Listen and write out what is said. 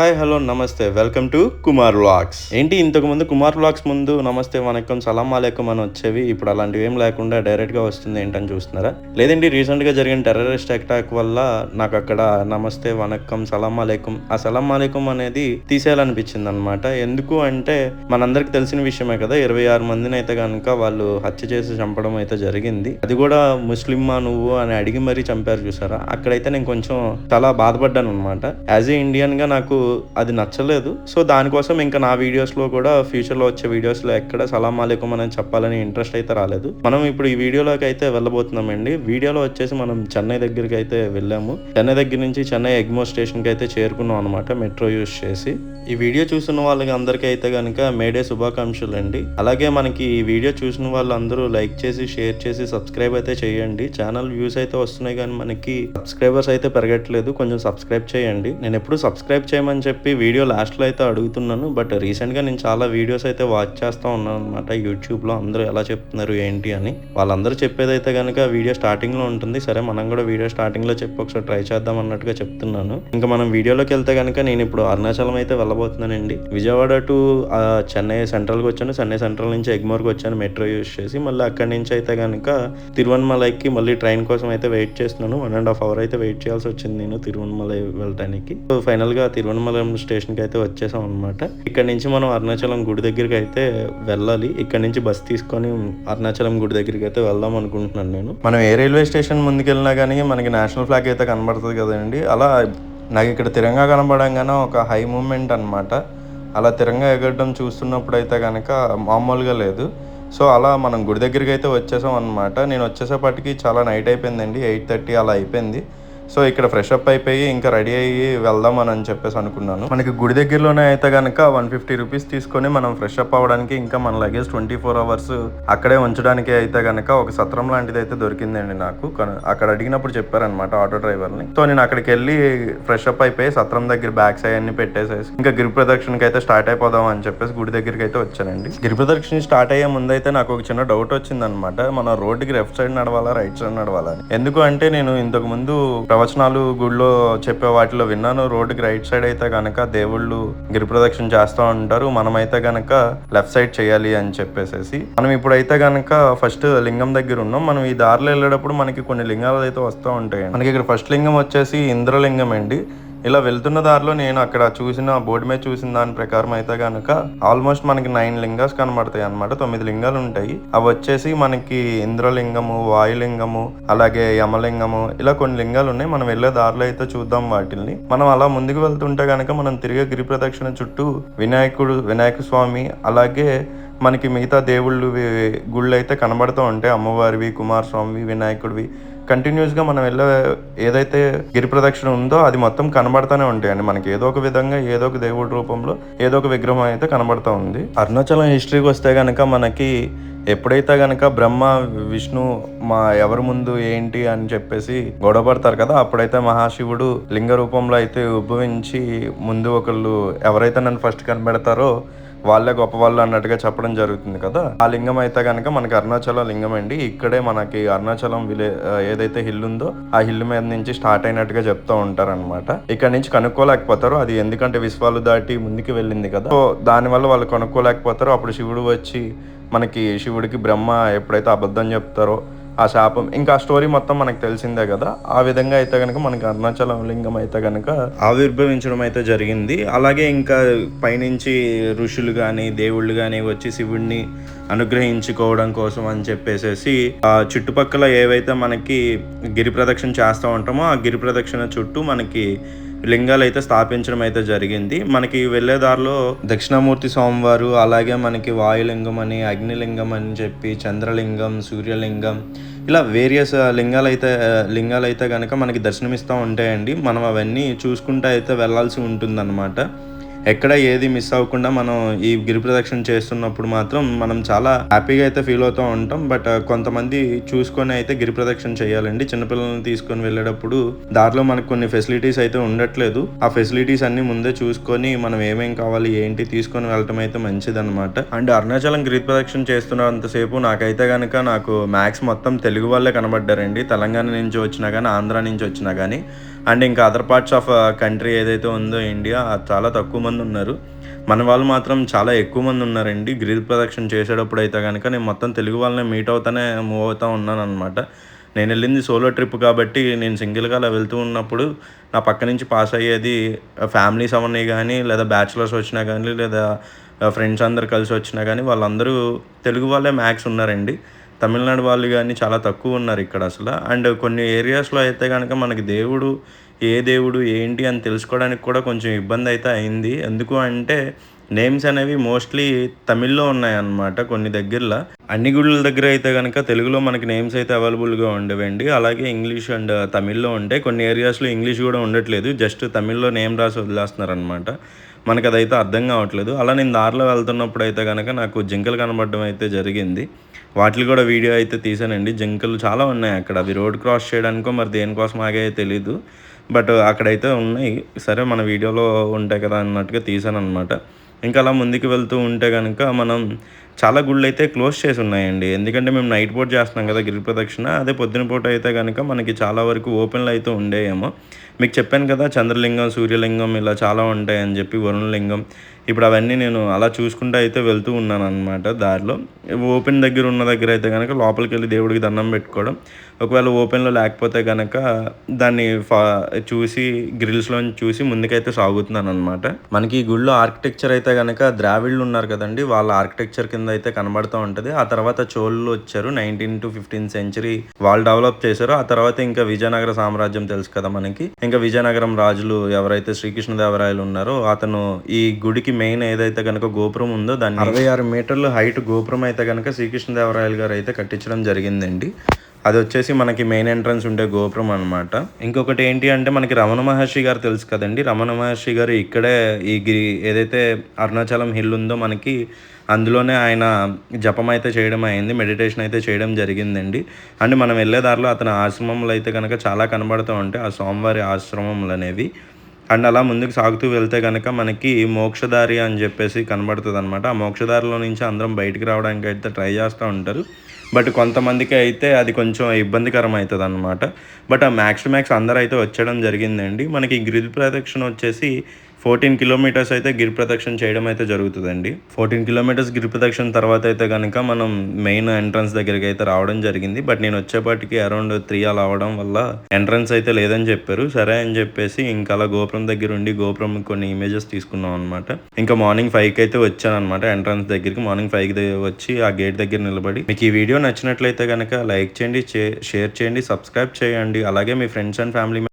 Hi hello నమస్తే. Welcome to Kumar vlogs. ఏంటి ఇంతకు ముందు కుమార్ వ్లాగ్స్ ముందు నమస్తే వనకం సలాం అలైకుం అని వచ్చేవి. ఇప్పుడు అలాంటివి ఏం లేకుండా డైరెక్ట్గా వస్తుంది ఏంటని చూస్తున్నారా? లేదండి రీసెంట్గా జరిగిన టెర్రరిస్ట్ అటాక్ వల్ల నాకు అక్కడ నమస్తే వనకం సలాం అలేకం ఆ సలాం అలేకం అనేది తీసేయాలనిపించింది అనమాట ఎందుకు అంటే మనందరికి తెలిసిన విషయమే కదా ఇరవై ఆరు మందిని అయితే కనుక వాళ్ళు హత్య చేసి చంపడం అయితే జరిగింది. అది కూడా ముస్లిమ్మా నువ్వు అని అడిగి మరీ చంపారు చూసారా? అక్కడైతే నేను కొంచెం చాలా బాధపడ్డాను అనమాట యాజ్ ఏ ఇండియన్గా నాకు అది నచ్చలేదు. సో దానికోసం ఇంకా నా వీడియోస్లో కూడా ఫ్యూచర్లో వచ్చే వీడియోస్లో ఎక్కడ సలాం అలేకం అని చెప్పాలని ఇంట్రెస్ట్ అయితే రాలేదు. మనం ఇప్పుడు ఈ వీడియోలోకి అయితే వెళ్ళబోతున్నామండి. వీడియోలో వచ్చేసి మనం చెన్నై దగ్గరికి అయితే వెళ్ళాము. చెన్నై దగ్గర నుంచి చెన్నై ఎగ్మో స్టేషన్కి అయితే చేరుకున్నాం అనమాట మెట్రో యూస్ చేసి. ఈ వీడియో చూసిన వాళ్ళకి అందరికీ అయితే కనుక మేడే శుభాకాంక్షలు అండి. అలాగే మనకి ఈ వీడియో చూసిన వాళ్ళందరూ లైక్ చేసి షేర్ చేసి సబ్స్క్రైబ్ అయితే చేయండి. ఛానల్ వ్యూస్ అయితే వస్తున్నాయి కానీ మనకి సబ్స్క్రైబర్స్ అయితే పెరగట్లేదు. కొంచెం సబ్స్క్రైబ్ చేయండి. నేను ఎప్పుడు సబ్స్క్రైబ్ చేయమని అని చెప్పి వీడియో లాస్ట్లో అయితే అడుగుతున్నాను. బట్ రీసెంట్గా నేను చాలా వీడియోస్ అయితే వాచ్ చేస్తూ ఉన్నాను అనమాట యూట్యూబ్లో అందరూ ఎలా చెప్తున్నారు ఏంటి అని. వాళ్ళందరూ చెప్పేదైతే కనుక వీడియో స్టార్టింగ్లో ఉంటుంది. సరే మనం కూడా వీడియో స్టార్టింగ్లో చెప్పి ఒకసారి ట్రై చేద్దాం అన్నట్టుగా చెప్తున్నాను. ఇంకా మనం వీడియోలోకి వెళ్తే కనుక నేను ఇప్పుడు అరుణాచలం అయితే వెళ్ళబోతున్నానండి. విజయవాడ టు ఆ, చెన్నై సెంట్రల్కి వచ్చాను. చెన్నై సెంట్రల్ నుంచి ఎగ్మోర్కి వచ్చాను మెట్రో యూస్ చేసి. మళ్ళీ అక్కడి నుంచి అయితే కనుక తిరువన్మలైకి మళ్ళీ ట్రైన్ కోసం అయితే వెయిట్ చేస్తున్నాను. వన్ అండ్ హాఫ్ అవర్ అయితే వెయిట్ చేయాల్సి వచ్చింది నేను తిరువన్మలై వెళ్ళడానికి సో ఫైనల్గా తిరువన్మలై స్టేషన్కి అయితే వచ్చేసాం అనమాట ఇక్కడ నుంచి మనం అరుణాచలం గుడి దగ్గరికి అయితే వెళ్ళాలి. ఇక్కడ నుంచి బస్ తీసుకొని అరుణాచలం గుడి దగ్గరికి అయితే వెళ్దాం అనుకుంటున్నాను నేను. మనం ఏ రైల్వే స్టేషన్ ముందుకెళ్ళినా కానీ మనకి నేషనల్ ఫ్లాగ్ అయితే కనబడుతుంది కదండి. అలా నాకు ఇక్కడ తిరంగా కనబడంగానే ఒక హై మూమెంట్ అన్నమాట. అలా తిరంగా ఎగరడం చూస్తున్నప్పుడు అయితే కనుక మామూలుగా లేదు. సో అలా మనం గుడి దగ్గరికి అయితే వచ్చేసాం అనమాట నేను వచ్చేసేపటికి చాలా నైట్ అయిపోయిందండి. ఎయిట్ థర్టీ అలా అయిపోయింది. సో ఇక్కడ ఫ్రెష్ అప్ అయిపోయి ఇంకా రెడీ అయ్యి వెళ్దాం అని చెప్పేసి అనుకున్నాను. మనకి గుడి దగ్గరలోనే అయితే కనుక వన్ ఫిఫ్టీ రూపీస్ తీసుకొని మనం ఫ్రెష్ అప్ అవ్వడానికి ఇంకా మన లగేజ్ ట్వంటీ ఫోర్ అవర్స్ అక్కడే ఉంచడానికి అయితే కనుక ఒక సత్రం లాంటిది అయితే దొరికిందండి నాకు. అక్కడ అడిగినప్పుడు చెప్పారనమాట ఆటో డ్రైవర్ని. సో నేను అక్కడికి వెళ్ళి ఫ్రెష్ అప్ అయిపోయి సత్రం దగ్గర బ్యాగ్స్ అవన్నీ పెట్టేసేసి ఇంకా గిరి ప్రదక్షిణకి అయితే స్టార్ట్ అయిపోదాం అని చెప్పేసి గుడి దగ్గరికి అయితే వచ్చానండి. గిరి ప్రదక్షిణ స్టార్ట్ అయ్యే ముందైతే నాకు ఒక చిన్న డౌట్ వచ్చిందనమాట మన రోడ్డుకి లెఫ్ట్ సైడ్ నడవాలా రైట్ సైడ్ నడవాలా ఎందుకు అంటే నేను ఇంతకు ముందు ప్రవచనాలు గుడిలో చెప్పే వాటిలో విన్నాను. రోడ్డుకి రైట్ సైడ్ అయితే గనక దేవుళ్ళు గిరిప్రదక్షిణ చేస్తూ ఉంటారు. మనమైతే గనక లెఫ్ట్ సైడ్ చేయాలి అని చెప్పేసేసి. మనం ఇప్పుడైతే గనక ఫస్ట్ లింగం దగ్గర ఉన్నాం. మనం ఈ దారిలో వెళ్ళేటప్పుడు మనకి కొన్ని లింగాలు అయితే వస్తూ ఉంటాయి మనకి ఇక్కడ ఫస్ట్ లింగం వచ్చేసి ఇంద్రలింగం అండి. ఇలా వెళ్తున్న దారిలో నేను అక్కడ చూసిన బోర్డు మీద చూసిన దాని ప్రకారం అయితే కనుక ఆల్మోస్ట్ మనకి నైన్ లింగాస్ కనబడతాయి అన్నమాట. తొమ్మిది లింగాలు ఉంటాయి. అవి వచ్చేసి మనకి ఇంద్రలింగము వాయులింగము అలాగే యమలింగము ఇలా కొన్ని లింగాలు ఉన్నాయి. మనం వెళ్ళే దారిలో అయితే చూద్దాం వాటిల్ని. మనం అలా ముందుకు వెళ్తుంటే కనుక మనం తిరిగే గిరి ప్రదక్షిణ చుట్టూ వినాయకుడు వినాయక స్వామి అలాగే మనకి మిగతా దేవుళ్ళు గుళ్ళు అయితే కనబడుతూ ఉంటాయి. అమ్మవారివి కుమారస్వామివి వినాయకుడివి. కంటిన్యూస్గా మనం వెళ్ళే ఏదైతే గిరి ప్రదక్షిణ ఉందో అది మొత్తం కనబడతానే ఉంటాయండి. మనకి ఏదో ఒక విధంగా ఏదో ఒక దేవుడి రూపంలో ఏదో ఒక విగ్రహం అయితే కనబడుతూ ఉంది. అరుణాచలం హిస్టరీకి వస్తే కనుక మనకి ఎప్పుడైతే గనక బ్రహ్మ విష్ణు మా ఎవరి ముందు ఏంటి అని చెప్పేసి గొడవ పడతారు కదా అప్పుడైతే మహాశివుడు లింగ రూపంలో అయితే ఉద్భవించి ముందు ఒకళ్ళు ఎవరైతే నన్ను ఫస్ట్ కనబెడతారో వాళ్ళే గొప్ప వాళ్ళు అన్నట్టుగా చెప్పడం జరుగుతుంది కదా? ఆ లింగం అయితే కనుక మనకి అరుణాచలం లింగం అండి. ఇక్కడే మనకి అరుణాచలం విలే ఏదైతే హిల్ ఉందో ఆ హిల్ మీద నుంచి స్టార్ట్ అయినట్టుగా చెప్తూ ఉంటారు అనమాట ఇక్కడ నుంచి కనుక్కోలేకపోతారు. అది ఎందుకంటే విశ్వాలు దాటి ముందుకు వెళ్ళింది కదా. సో దానివల్ల వాళ్ళు కనుక్కోలేకపోతారు. అప్పుడు శివుడు వచ్చి మనకి శివుడికి బ్రహ్మ ఎప్పుడైతే అబద్ధం చెప్తారో ఆ శాపం. ఇంకా ఆ స్టోరీ మొత్తం మనకు తెలిసిందే కదా. ఆ విధంగా అయితే కనుక మనకి అరుణాచలం లింగం అయితే కనుక ఆవిర్భవించడం అయితే జరిగింది. అలాగే ఇంకా పైనుంచి ఋషులు కానీ దేవుళ్ళు కానీ వచ్చి శివుడిని అనుగ్రహించుకోవడం కోసం అని చెప్పేసేసి ఆ చుట్టుపక్కల ఏవైతే మనకి గిరి ప్రదక్షిణ చేస్తూ ఉంటామో ఆ గిరి ప్రదక్షిణ చుట్టూ మనకి లింగాలు అయితే స్థాపించడం అయితే జరిగింది. మనకి వెళ్ళే దారిలో దక్షిణామూర్తి స్వామివారు అలాగే మనకి వాయులింగం అని అగ్నిలింగం అని చెప్పి చంద్రలింగం సూర్యలింగం ఇలా వేరియస్ లింగాలు అయితే లింగాలు అయితే కనుక మనకి దర్శనమిస్తూ ఉంటాయండి. మనం అవన్నీ చూసుకుంటూ అయితే వెళ్ళాల్సి ఉంటుందన్నమాట. ఎక్కడ ఏది మిస్ అవ్వకుండా మనం ఈ గిరి ప్రదక్షిణ చేస్తున్నప్పుడు మాత్రం మనం చాలా హ్యాపీగా అయితే ఫీల్ అవుతూ ఉంటాం. బట్ uh, కొంతమంది చూసుకొని అయితే గిరి ప్రదక్షిణ చేయాలండి. చిన్నపిల్లల్ని తీసుకొని వెళ్ళేటప్పుడు దారిలో మనకు కొన్ని ఫెసిలిటీస్ అయితే ఉండట్లేదు. ఆ ఫెసిలిటీస్ అన్ని ముందే చూసుకొని మనం ఏమేం కావాలి ఏంటి తీసుకొని వెళ్ళటం అయితే మంచిది అనమాట అండ్ అరుణాచలం గిరి ప్రదక్షిణ చేస్తున్నంతసేపు నాకైతే కనుక నాకు మ్యాక్స్ మొత్తం తెలుగు వాళ్ళే కనబడ్డారండి. తెలంగాణ నుంచి వచ్చినా కానీ ఆంధ్ర నుంచి వచ్చినా కానీ అండ్ ఇంకా అదర్ పార్ట్స్ ఆఫ్ కంట్రీ ఏదైతే ఉందో ఇండియా చాలా తక్కువ మంది ఉన్నారు. మన వాళ్ళు మాత్రం చాలా ఎక్కువ మంది ఉన్నారండి. గ్రిల్ ప్రదక్షిణ చేసేటప్పుడు అయితే కనుక నేను మొత్తం తెలుగు వాళ్ళని మీట్ అవుతానే మూవ్ అవుతా ఉన్నాను అనమాట నేను వెళ్ళింది సోలో ట్రిప్ కాబట్టి నేను సింగిల్గా అలా వెళ్తూ ఉన్నప్పుడు నా పక్క నుంచి పాస్ అయ్యేది ఫ్యామిలీస్ అవన్నీ కానీ లేదా బ్యాచిలర్స్ వచ్చినా కానీ లేదా ఫ్రెండ్స్ అందరు కలిసి వచ్చినా కానీ వాళ్ళందరూ తెలుగు వాళ్ళే మ్యాక్స్ ఉన్నారండి. తమిళనాడు వాళ్ళు కానీ చాలా తక్కువ ఉన్నారు ఇక్కడ అసలు. అండ్ కొన్ని ఏరియాస్లో అయితే కనుక మనకి దేవుడు ఏ దేవుడు ఏంటి అని తెలుసుకోవడానికి కూడా కొంచెం ఇబ్బంది అయితే అయింది. ఎందుకు అంటే నేమ్స్ అనేవి మోస్ట్లీ తమిళ్ళో ఉన్నాయన్నమాట కొన్ని దగ్గరలో. అన్ని గుళ్ళ దగ్గర అయితే కనుక తెలుగులో మనకి నేమ్స్ అయితే అవైలబుల్గా ఉండవండి. అలాగే ఇంగ్లీష్ అండ్ తమిళ్ళో ఉంటే కొన్ని ఏరియాస్లో ఇంగ్లీష్ కూడా ఉండట్లేదు. జస్ట్ తమిళ్ళో నేమ్ రాసి వదిలేస్తున్నారనమాట మనకు అదైతే అర్థం కావట్లేదు. అలా నేను దారిలో వెళ్తున్నప్పుడు అయితే కనుక నాకు జింకలు కనబడడం అయితే జరిగింది. వాటిని కూడా వీడియో అయితే తీసానండి జింకలు చాలా ఉన్నాయి అక్కడ. అవి రోడ్ క్రాస్ చేయడానికో మరి దేనికోసం ఆగే తెలీదు. బట్ అక్కడైతే ఉన్నాయి. సరే మన వీడియోలో ఉంటాయి కదా అన్నట్టుగా తీసాను అనమాట ఇంకా అలా ముందుకు వెళ్తూ ఉంటే కనుక మనం చాలా గుళ్ళు అయితే క్లోజ్ చేసి ఉన్నాయండి. ఎందుకంటే మేము నైట్ పూట చేస్తున్నాం కదా గిరి ప్రదక్షిణ. అదే పొద్దున పూట అయితే కనుక మనకి చాలా వరకు ఓపెన్లో అయితే ఉండేయేమో. మీకు చెప్పాను కదా చంద్రలింగం సూర్యలింగం ఇలా చాలా ఉంటాయని చెప్పి వరుణలింగం. ఇప్పుడు అవన్నీ నేను అలా చూసుకుంటూ అయితే వెళ్తూ ఉన్నాను అనమాట దారిలో. ఓపెన్ దగ్గర ఉన్న దగ్గర అయితే కనుక లోపలికి వెళ్ళి దేవుడికి దండం పెట్టుకోవడం. ఒకవేళ ఓపెన్లో లేకపోతే కనుక దాన్ని ఫా చూసి గ్రిల్స్లో చూసి ముందుకైతే సాగుతున్నాను అనమాట మనకి ఈ గుళ్ళో ఆర్కిటెక్చర్ అయితే కనుక ద్రావిళ్ళు ఉన్నారు కదండి. వాళ్ళ ఆర్కిటెక్చర్ కింద అయితే కనబడుతూ ఉంటుంది. ఆ తర్వాత చోళ్ళు వచ్చారు. నైన్టీన్ టు ఫిఫ్టీన్ సెంచరీ వాళ్ళు డెవలప్ చేశారు. ఆ తర్వాత ఇంకా విజయనగర సామ్రాజ్యం తెలుసు కదా మనకి. ఇంకా విజయనగరం రాజులు ఎవరైతే శ్రీకృష్ణదేవరాయలు ఉన్నారో అతను ఈ గుడికి మెయిన్ ఏదైతే కనుక గోపురం ఉందో దాన్ని అరవై ఆరు మీటర్లు హైట్ గోపురం అయితే కనుక శ్రీకృష్ణదేవరాయలు గారు అయితే కట్టించడం జరిగిందండి. అది వచ్చేసి మనకి మెయిన్ ఎంట్రన్స్ ఉండే గోపురం అనమాట ఇంకొకటి ఏంటి అంటే మనకి రమణ మహర్షి గారు తెలుసు కదండి. రమణ మహర్షి గారు ఇక్కడే ఈ గిరి ఏదైతే అరుణాచలం హిల్ ఉందో మనకి అందులోనే ఆయన జపం అయితే చేయడం అయింది మెడిటేషన్ అయితే చేయడం జరిగిందండి. అండ్ మనం వెళ్ళే దారిలో అతని ఆశ్రమంలో అయితే కనుక చాలా కనబడుతూ ఉంటాయి ఆ సోమవారి ఆశ్రమంలు అనేవి. అండ్ అలా ముందుకు సాగుతూ వెళ్తే కనుక మనకి మోక్షదారి అని చెప్పేసి కనబడుతుంది అనమాట ఆ మోక్షదారిలో నుంచి అందరం బయటికి రావడానికి అయితే ట్రై చేస్తూ ఉంటారు. బట్ కొంతమందికి అయితే అది కొంచెం ఇబ్బందికరం అవుతుంది అనమాట బట్ ఆ మ్యాక్స్ టు మ్యాక్స్ అందరూ అయితే వచ్చడం జరిగిందండి. మనకి గిరి ప్రదక్షిణ వచ్చేసి ఫోర్టీన్ కిలోమీటర్స్ అయితే గిరి ప్రదక్షిణ చేయడం అయితే జరుగుతుందండి. ఫోర్టీన్ కిలోమీటర్స్ గిరి ప్రదక్షిణ తర్వాత అయితే కనుక మనం మెయిన్ ఎంట్రన్స్ దగ్గరికి అయితే రావడం జరిగింది. బట్ నేను వచ్చేపాటికి అరౌండ్ త్రీ అలా అవడం వల్ల ఎంట్రన్స్ అయితే లేదని చెప్పారు. సరే అని చెప్పేసి ఇంకా అలా గోపురం దగ్గర ఉండి గోపురం కొన్ని ఇమేజెస్ తీసుకున్నాం అనమాట ఇంకా మార్నింగ్ ఫైవ్కి అయితే వచ్చాను అనమాట ఎంట్రన్స్ దగ్గరికి. మార్నింగ్ ఫైవ్కి వచ్చి ఆ గేట్ దగ్గర నిలబడి మీకు ఈ వీడియో నచ్చినట్లయితే కనుక లైక్ చేయండి షేర్ చేయండి సబ్స్క్రైబ్ చేయండి. అలాగే మీ ఫ్రెండ్స్ అండ్ ఫ్యామిలీ